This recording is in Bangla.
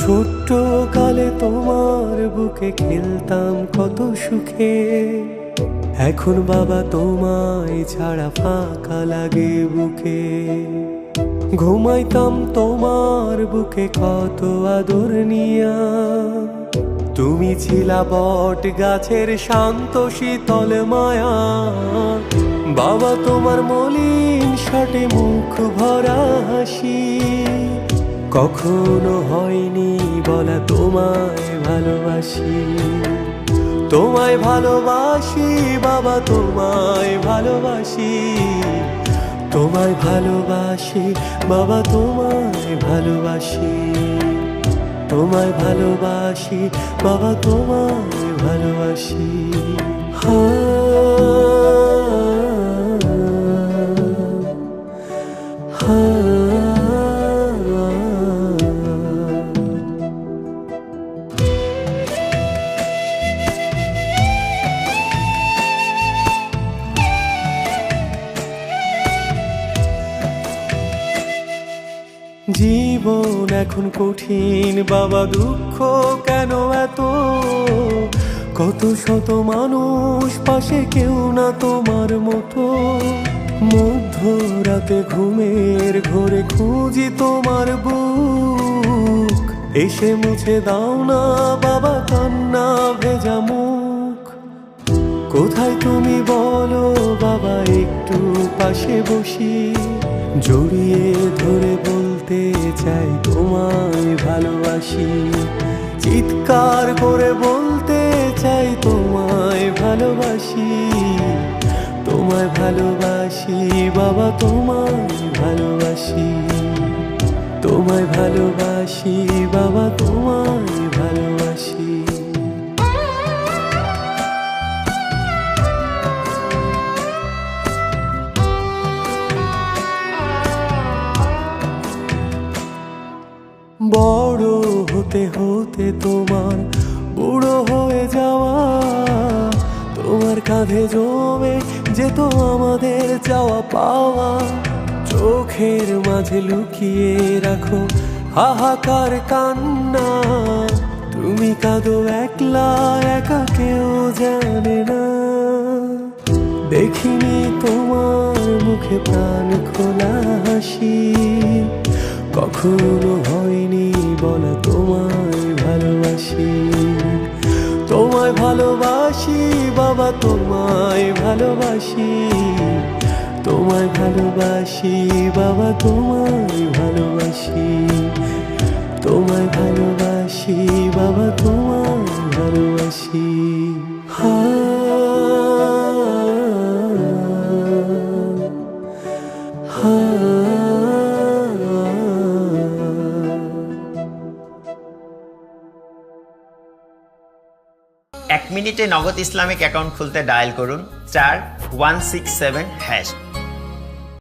ছোট্ট কালে তোমার বুকে খেলতাম কত সুখে। এখন বাবা তোমায় ছাড়া ফাঁকা লাগে বুকে। ঘুমাইতাম তোমার বুকে কত আদর নিয়া। তুমি ছিলা বট গাছের শান্ত শীতল মায়া। বাবা তোমার মলিন শাটে মুখ ভরা হাসি। কখনো হয়নি বলা তোমায় ভালোবাসি। তোমায় ভালোবাসি, বাবা, তোমায় ভালোবাসি। তোমায় ভালোবাসি, বাবা, তোমায় ভালোবাসি। তোমায় ভালোবাসি, বাবা, তোমায় ভালোবাসি। হা হা জীবন এখন কঠিন। বাবা, দুঃখ কেন এত? কত শত মানুষ পাশে কেউ না তোমার মতো। মধ্যরাতে ঘুমের ঘরে খুঁজি তোমার বুক। এসে মুছে দাও না বাবা, কান্না ভেজা মুখ। কোথায় তুমি বলো বাবা, একটু পাশে বসি। জড়িয়ে ধরে বলতে চাই, তোমায় ভালোবাসি। চিৎকার করে বলতে চাই, তোমায় ভালোবাসি। তোমায় ভালোবাসি, বাবা, তোমায় ভালোবাসি। তোমায় ভালোবাসি, বাবা, তোমায় ভালোবাসি। বড় হতে হতে তোমার বুড়ো হয়ে যাওয়া, তোমার কাঁধে জমে যেত আমাদের চাওয়া পাওয়া। চোখের মাঝে লুকিয়ে রাখো হাহাকার কান্না, তুমি কাঁদো একলা, একা কেউ জানে না। দেখিনি তোমার মুখে প্রাণ খোলা হাসি, কখনো ভালোবাসি, বাবা তোমায় ভালোবাসি তোমায় ভালোবাসি, বাবা তোমায় ভালোবাসি তোমায় ভালোবাসি, বাবা তোমায় ভালোবাসি। হা এক মিনিটে নগদ ইসলামিক অ্যাকাউন্ট খুলতে ডায়াল করুন চার ওয়ান সিক্স সেভেন হ্যাশ